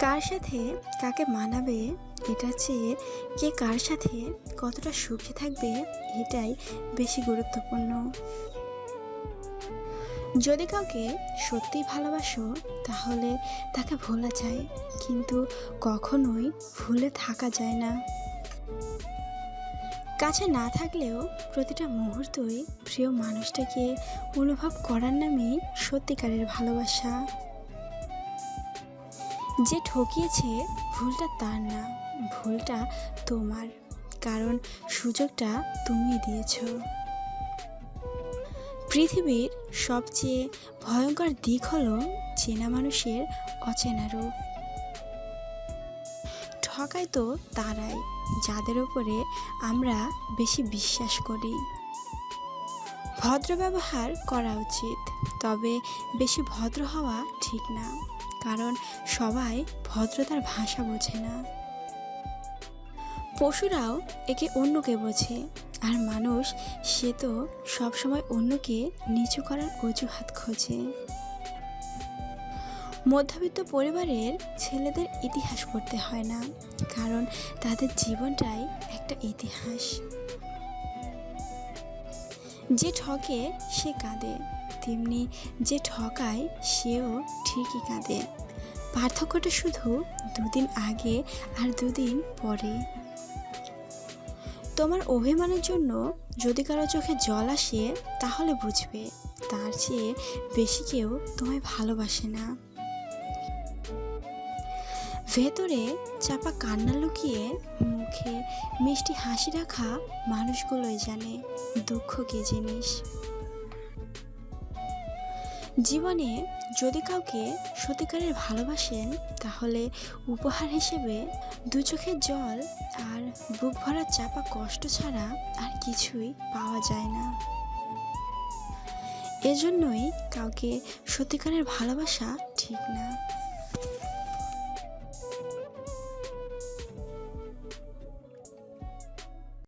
কার সাথে কাকে মানাবে এটার চেয়ে কে কার সাথে কতটা সুখে থাকবে, এটাই বেশি গুরুত্বপূর্ণ। যদি কাউকে সত্যিই ভালোবাসো, তাহলে তাকে ভোলা যায়, কিন্তু কখনোই ভুলে থাকা যায় না। কাছে না থাকলেও প্রতিটা মুহূর্তই প্রিয় মানুষটাকে অনুভব করার নামেই সত্যিকারের ভালোবাসা। যে ঠকিয়েছে ভুলটা তার না, ভুলটা তোমার। কারণ সুযোগটা তুমি দিয়েছ। পৃথিবীর সবচেয়ে ভয়ঙ্কর দিক হলো চেনা মানুষের অচেনা রূপ। ঠকায় তো তারাই, যাদের উপরে আমরা বেশি বিশ্বাস করি। ভদ্র ব্যবহার করা উচিত, তবে বেশি ভদ্র হওয়া ঠিক না, কারণ সবাই ভদ্রতার ভাষা বোঝে না। পশুরাও একে অন্যকে বোঝে, আর মানুষ সে তো সবসময় অন্যকে নিচু করার অজুহাত খোঁজে। মধ্যবিত্ত পরিবারের ছেলেদের ইতিহাস পড়তে হয় না, কারণ তাদের জীবনটাই একটা ইতিহাস। যে ঠকে সে কাঁদে, তেমনি যে ঠকায় সেও ঠিকই কাঁদে। পার্থক্যটা শুধু দুদিন আগে আর দুদিন পরে তোমার অভিমানের জন্য যদি কারও চোখে জল আসে, তাহলে বুঝবে, তার চেয়ে বেশি কেউ তোমায় ভালোবাসে না। ভেতরে চাপা কান্না লুকিয়ে মুখে মিষ্টি হাসি রাখা মানুষগুলোই জানে দুঃখ কি জিনিস। জীবনে যদি কাউকে সত্যিকারের ভালোবাসেন, তাহলে উপহার হিসেবে দু চোখের জল আর বুক ভরা চাপা কষ্ট ছাড়া আর কিছুই পাওয়া যায় না। এজন্যই কাউকে সত্যিকারের ভালোবাসা ঠিক না।